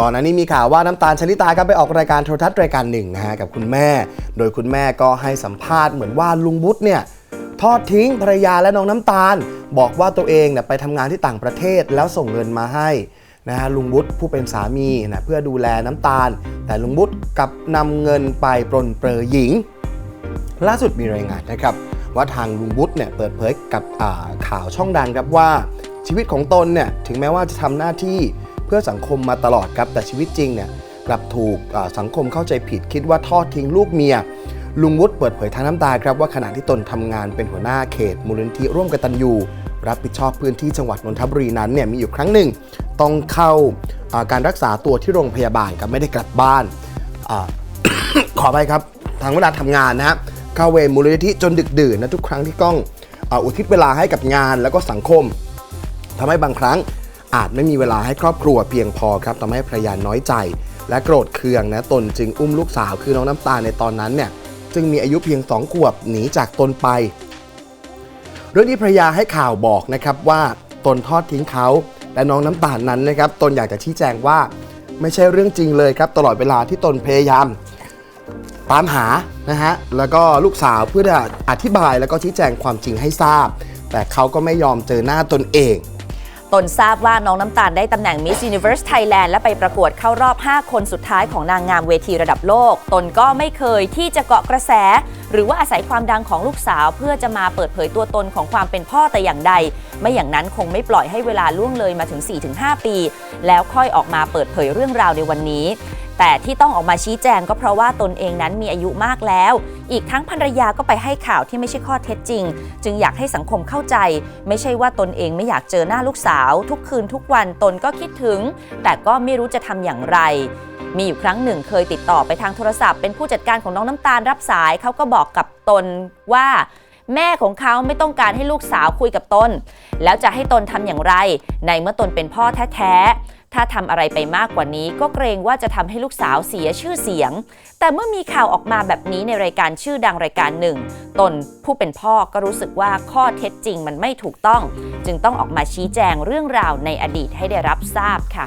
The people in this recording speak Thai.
ก่อนหน้านี้มีข่าวว่าน้ำตาลชลิตาครับไปออกรายการโทรทัศน์รายการหนึ่งนะฮะกับคุณแม่ โดยคุณแม่ก็ให้สัมภาษณ์เหมือนว่าลุงวุฒิเนี่ยทอดทิ้งภรรยาและน้องน้ำตาล บอกว่าตัวเองเนี่ยไปทำงานที่ต่างประเทศแล้วส่งเงินมาให้นะฮะลุงวุฒิผู้เป็นสามีนะเพื่อดูแลน้ำตาล แต่ลุงวุฒิกลับนำเงินไปปรนเปรอหญิง ล่าสุดมีรายงานนะครับ ว่าทางลุงวุฒิเนี่ยเปิดเผยกับอ่าข่าวช่องดังครับว่าชีวิตของตนเนี่ยถึงแม้ว่าจะทำหน้าที่ เพื่อสังคมมาตลอดครับ แต่ชีวิตจริงเนี่ยกลับถูกสังคมเข้าใจผิด คิดว่าทอดทิ้งลูกเมีย ลุงวุฒิเปิดเผยทางน้ำตาครับว่าขณะที่ตนทำงานเป็นหัวหน้าเขต มูลนิธิร่วมกตัญญูรับผิดชอบพื้นที่จังหวัดนนทบุรีนั้นเนี่ยมีอยู่ครั้งหนึ่ง ต้องเข้าการรักษาตัวที่โรงพยาบาลครับไม่ได้กลับบ้านอขอไปครับทางเวลาทำงานนะฮะเข้าเวรมูลนิธิจนดึกดื่นนะทุกครั้งที่ต้องอ่ออุทิศเวลาให้กับงานแล้วก็สังคมทำให้บางครั้ง อาจไม่มีเวลาให้ครอบครัวเพียงพอครับทำให้ภรรยาน้อยใจ และโกรธเคืองนะตนจึงอุ้มลูกสาวคือน้องน้ำตาลในตอนนั้นเนี่ยจึงมีอายุเพียงสองขวบหนีจากตนไป เรื่องที่ภรรยาให้ข่าวบอกนะครับว่าตนทอดทิ้งเขาและน้องน้ำตาลนั้นนะครับตนอยากจะชี้แจงว่าไม่ใช่เรื่องจริงเลยครับ ตลอดเวลาที่ตนพยายามตามหานะฮะแล้วก็ลูกสาวเพื่อจะอธิบายแล้วก็ชี้แจงความจริงให้ทราบ แต่เขาก็ไม่ยอมเจอหน้าตนเอง ตนทราบว่าน้องน้ำตาลได้ตำแหน่ง Miss Universe Thailand และไปประกวดเข้ารอบ 5 คนสุดท้ายของนางงามเวทีระดับโลก ตนก็ไม่เคยที่จะเกาะกระแส หรือว่าอาศัยความดังของลูกสาว เพื่อจะมาเปิดเผยตัวตนของความเป็นพ่อแต่อย่างใด ไม่อย่างนั้นคงไม่ปล่อยให้เวลาล่วงเลยมาถึง 4-5 ปี แล้วค่อยออกมาเปิดเผยเรื่องราวในวันนี้ แต่ที่ต้องออกมาชี้แจงก็เพราะว่าตนเองนั้นมีอายุมากแล้ว อีกทั้งภรรยาก็ไปให้ข่าวที่ไม่ใช่ข้อเท็จจริง จึงอยากให้สังคมเข้าใจ ไม่ใช่ว่าตนเองไม่อยากเจอหน้าลูกสาว ทุกคืนทุกวันตนก็คิดถึง แต่ก็ไม่รู้จะทำอย่างไรมีอยู่ครั้งหนึ่งเคยติดต่อไปทางโทรศัพท์ เป็นผู้จัดการของน้องน้ำตาลรับสายเขาก็บอกกับตนว่า แม่ของเขาไม่ต้องการให้ลูกสาวคุยกับตน แล้วจะให้ตนทำอย่างไร ในเมื่อตนเป็นพ่อแท้ ถ้าทำอะไรไปมากกว่านี้ก็เกรงว่าจะทำให้ลูกสาวเสียชื่อเสียง แต่เมื่อมีข่าวออกมาแบบนี้ในรายการชื่อดังรายการหนึ่ง ตนผู้เป็นพ่อก็รู้สึกว่าข้อเท็จจริงมันไม่ถูกต้อง จึงต้องออกมาชี้แจงเรื่องราวในอดีตให้ได้รับทราบค่ะ